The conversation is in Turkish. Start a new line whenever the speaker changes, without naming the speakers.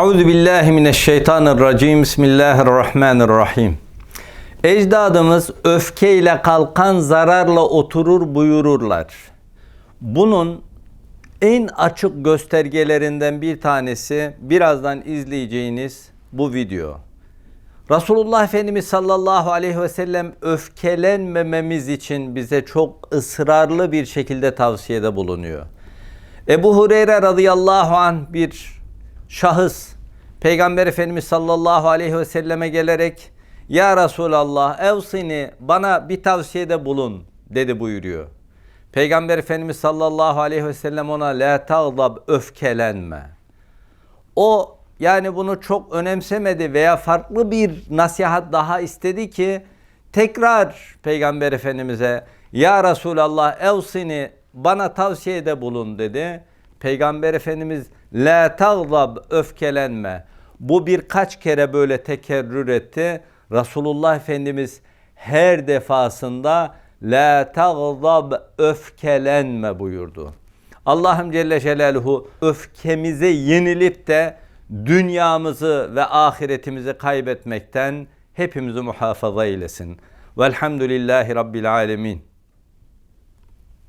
Euzu billahi mineşşeytanirracim. Bismillahirrahmanirrahim. Ecdadımız öfkeyle kalkan zararla oturur buyururlar. Bunun en açık göstergelerinden bir tanesi birazdan izleyeceğiniz bu video. Resulullah Efendimiz sallallahu aleyhi ve sellem öfkelenmememiz için bize çok ısrarlı bir şekilde tavsiyede bulunuyor. Ebu Hureyre radıyallahu an bir şahıs Peygamber Efendimiz sallallahu aleyhi ve selleme gelerek Ya Resulallah evsini bana bir tavsiyede bulun dedi buyuruyor. Peygamber Efendimiz sallallahu aleyhi ve sellem ona la tağdab öfkelenme. O yani bunu çok önemsemedi veya farklı bir nasihat daha istedi ki tekrar Peygamber Efendimiz'e Ya Resulallah evsini bana tavsiyede bulun dedi. Peygamber Efendimiz la tağzab öfkelenme. Bu birkaç kere böyle tekerrür etti. Resulullah Efendimiz her defasında la tağzab öfkelenme buyurdu. Allah'ım Celle Celaluhu öfkemize yenilip de dünyamızı ve ahiretimizi kaybetmekten hepimizi muhafaza eylesin. Velhamdülillahi Rabbil Alemin.